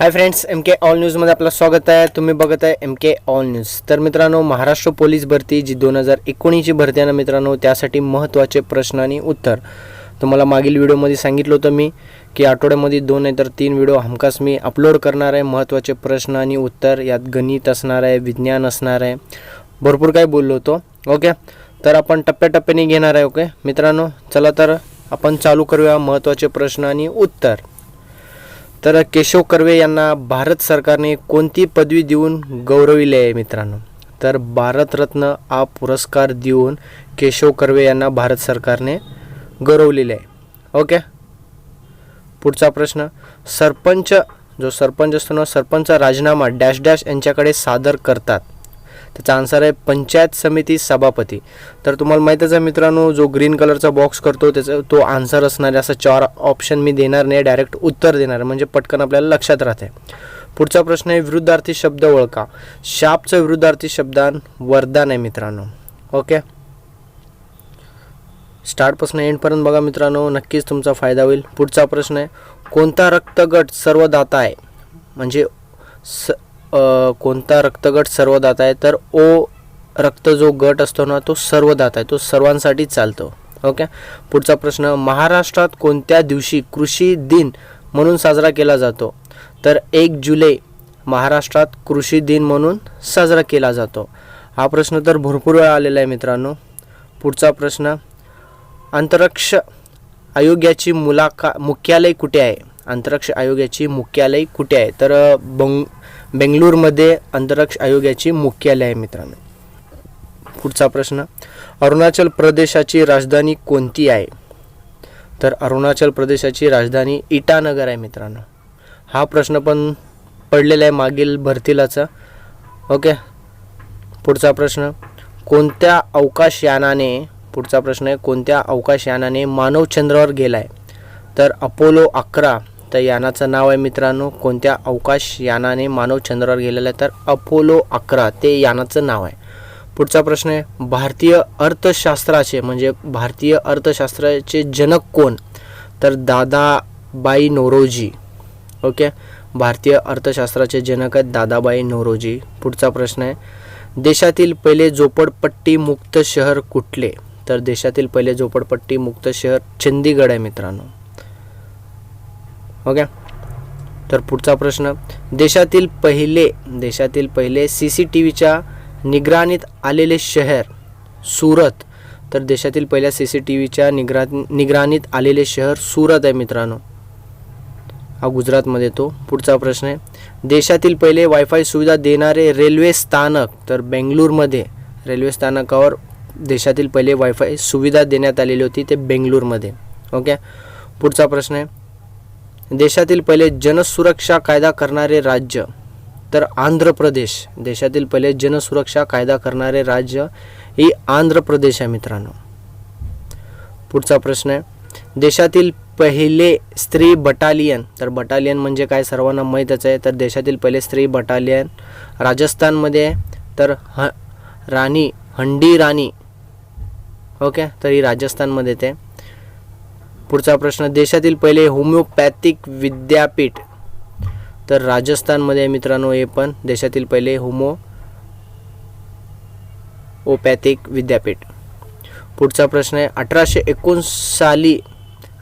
Hi friends M K all न्यूजमध्ये आपलं स्वागत आहे. तुम्ही बघत आहे एम के ऑल न्यूज तर मित्रांनो महाराष्ट्र पोलीस भरती जी दोन हजार एकोणीसची भरती आहे ना मित्रांनो त्यासाठी महत्त्वाचे प्रश्न आणि उत्तर. तुम्हाला मागील व्हिडिओमध्ये सांगितलं होतं मी की आठवड्यामध्ये दोन नाही तर तीन व्हिडिओ हमखास मी अपलोड करणार आहे. महत्त्वाचे प्रश्न आणि उत्तर यात गणित असणार आहे विज्ञान असणार आहे. भरपूर काही बोललो होतो. ओके? तर आपण टप्प्याटप्प्याने घेणार आहे ओके? मित्रांनो चला तर आपण चालू करूया महत्त्वाचे प्रश्न आणि उत्तर. तर केशव कर्वे यांना भारत सरकारने कोणती पदवी देऊन गौरविले आहे मित्रांनो? तर भारतरत्न हा पुरस्कार देऊन केशव कर्वे यांना भारत सरकारने गौरवलेले आहे. ओके? पुढचा प्रश्न. सरपंच जो सरपंच असतो ना सरपंच राजीनामा डॅश डॅश यांच्याकडे सादर करतात. त्याचा आन्सर आहे पंचायत समिती सभापती. तर तुम्हाला माहीतच आहे मित्रांनो जो ग्रीन कलरचा बॉक्स करतो त्याचा तो आन्सर असणार आहे. असं चार ऑप्शन मी देणार नाही डायरेक्ट उत्तर देणार आहे. म्हणजे पटकन आपल्याला लक्षात राहते. पुढचा प्रश्न आहे विरुद्धार्थी शब्द ओळखा. शापचं विरुद्धार्थी शब्दान वरदान आहे मित्रांनो. ओके? स्टार्टपासून एंडपर्यंत बघा मित्रांनो नक्कीच तुमचा फायदा होईल. पुढचा प्रश्न आहे कोणता रक्तगट सर्वदाता आहे? म्हणजे स कोणता रक्तगट सर्वदाता आहे तर ओ रक्त जो गट असतो ना तो सर्वदाता आहे तो सर्वांसाठीच चालतो. ओके? पुढचा प्रश्न महाराष्ट्रात कोणत्या दिवशी कृषी दिन म्हणून साजरा केला जातो? तर एक जुलै महाराष्ट्रात कृषी दिन म्हणून साजरा केला जातो. हा प्रश्न तर भरपूर वेळा आलेला आहे मित्रांनो. पुढचा प्रश्न अंतरिक्ष आयोगाची मुलाका मुख्यालय कुठे आहे? अंतरिक्ष आयोगाची मुख्यालय कुठे आहे? तर बंग बेंगळूरमध्ये अंतरिक्ष आयोगाची मुख्यालय आहे मित्रांनो. पुढचा प्रश्न अरुणाचल प्रदेशाची राजधानी कोणती आहे? तर अरुणाचल प्रदेशाची राजधानी इटानगर आहे मित्रांनो. हा प्रश्न पण पडलेला आहे मागील भरतीलाचा. ओके? पुढचा प्रश्न कोणत्या अवकाशयानाने पुढचा प्रश्न आहे कोणत्या अवकाशयानाने मानव चंद्रावर गेला आहे तर अपोलो अकरा तर यानाचं नाव आहे मित्रांनो कोणत्या अवकाश यानाने मानव चंद्रावर गेलेला आहे? तर अपोलो अकरा ते यानाचं नाव आहे. पुढचा प्रश्न आहे भारतीय अर्थशास्त्राचे म्हणजे भारतीय अर्थशास्त्राचे जनक कोण? तर दादाबाई नोरोजी ओके? भारतीय अर्थशास्त्राचे जनक आहेत दादाबाई नोरोजी. पुढचा प्रश्न आहे देशातील पहिले झोपडपट्टी मुक्त शहर कुठले? तर देशातील पहिले झोपडपट्टी मुक्त शहर चंदीगड आहे मित्रांनो. ओके? तर पुढचा प्रश्न. देशातील पहिले देशातील पहिले सी सी टी व्हीच्या निगराणीत आलेले शहर सुरत. तर देशातील पहिल्या सी सी टी व्हीच्या निगरा निगराणीत आलेले शहर सुरत आहे मित्रांनो. हा गुजरातमध्ये येतो. पुढचा प्रश्न आहे. देशातील पहिले वायफाय सुविधा देणारे रेल्वे स्थानक तर बेंगळूरमध्ये रेल्वे स्थानकावर देशातील पहिले वायफाय सुविधा देण्यात आलेली होती ते बेंगळूरमध्ये ओके? पुढचा प्रश्न आहे. देशातील पहिले जनसुरक्षा कायदा करणारे राज्य तर आंध्र प्रदेश. देशातील पहिले जनसुरक्षा कायदा करणारे राज्य ही आंध्र प्रदेश आहे मित्रांनो. पुढचा प्रश्न आहे. देशातील पहिले स्त्री बटालियन तर बटालियन म्हणजे काय सर्वांना माहीतच आहे. तर देशातील पहिले स्त्री बटालियन राजस्थानमध्ये आहे. तर ह राणी हंडी राणी. ओके? तर ही राजस्थानमध्ये येते पुढचा प्रश्न देशातील पहिले होमिओपॅथिक विद्यापीठ तर राजस्थानमध्ये मित्रांनो हे पण देशातील पहिले होमो ओपॅथिक विद्यापीठ. पुढचा प्रश्न आहे अठराशे एकोणसाली साली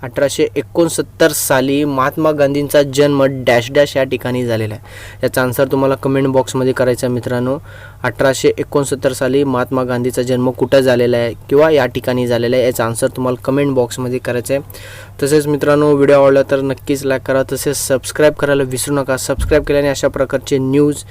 अठराशे एकोणसत्तर साली महात्मा गांधींचा जन्म डॅश डॅश या ठिकाणी झालेला आहे. याचा आन्सर तुम्हाला कमेंट बॉक्समध्ये करायचा आहे मित्रांनो. अठराशे एकोणसत्तर साली महात्मा गांधीचा जन्म कुठं झालेला आहे किंवा या ठिकाणी झालेला आहे याचा आन्सर तुम्हाला कमेंट बॉक्समध्ये करायचं आहे. तसेच मित्रांनो व्हिडिओ आवडला तर नक्कीच लाईक करा. तसेच सबस्क्राईब करायला विसरू नका. सबस्क्राईब केल्याने अशा प्रकारचे न्यूज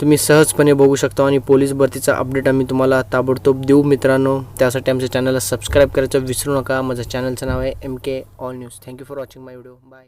तुम्ही सहजपणे बघू शकता आणि पोलीस भरतीचा अपडेट आम्ही तुम्हाला ताबडतोब देऊ मित्रांनो. त्यासाठी आमच्या चॅनलला सबस्क्राईब करायचं विसरू नका. माझं चॅनलचं नाव आहे M K all news thank you for watching my video bye